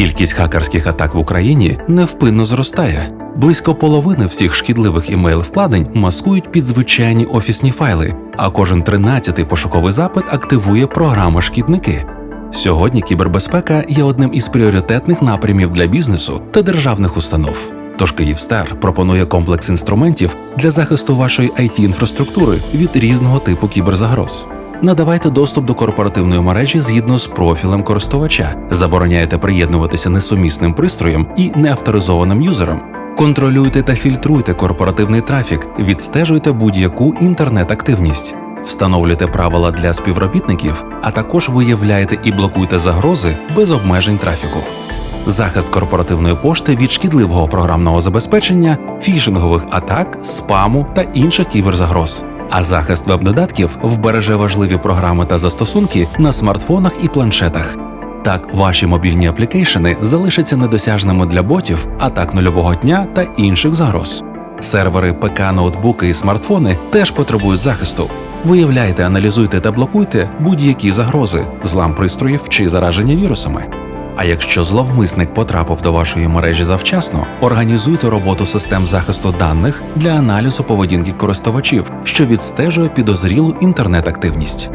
Кількість хакерських атак в Україні невпинно зростає. Близько половини всіх шкідливих імейл-вкладень маскують під звичайні офісні файли, а кожен тринадцятий пошуковий запит активує програми шкідники. Сьогодні кібербезпека є одним із пріоритетних напрямів для бізнесу та державних установ. Тож Київстар пропонує комплекс інструментів для захисту вашої it інфраструктури від різного типу кіберзагроз. Надавайте доступ до корпоративної мережі згідно з профілем користувача, забороняєте приєднуватися несумісним пристроєм і неавторизованим юзером. Контролюйте та фільтруйте корпоративний трафік, відстежуйте будь-яку інтернет-активність, встановлюйте правила для співробітників, а також виявляйте і блокуйте загрози без обмежень трафіку. Захист корпоративної пошти від шкідливого програмного забезпечення, фішингових атак, спаму та інших кіберзагроз. А захист веб-додатків вбереже важливі програми та застосунки на смартфонах і планшетах. Так, ваші мобільні аплікейшени залишаться недосяжними для ботів, атак нульового дня та інших загроз. Сервери, ПК, ноутбуки і смартфони теж потребують захисту. Виявляйте, аналізуйте та блокуйте будь-які загрози, злам пристроїв чи зараження вірусами. А якщо зловмисник потрапив до вашої мережі завчасно, організуйте роботу систем захисту даних для аналізу поведінки користувачів, що відстежує підозрілу інтернет-активність.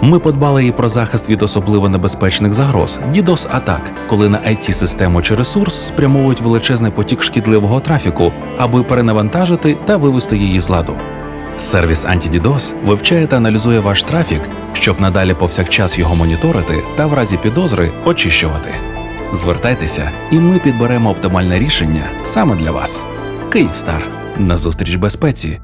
Ми подбали і про захист від особливо небезпечних загроз DDoS атак, коли на it систему чи ресурс спрямовують величезний потік шкідливого трафіку, аби перенавантажити та вивести її з ладу. Сервіс AntiDDoS вивчає та аналізує ваш трафік, щоб надалі повсякчас його моніторити та в разі підозри очищувати. Звертайтеся, і ми підберемо оптимальне рішення саме для вас. Київстар на зустріч безпеці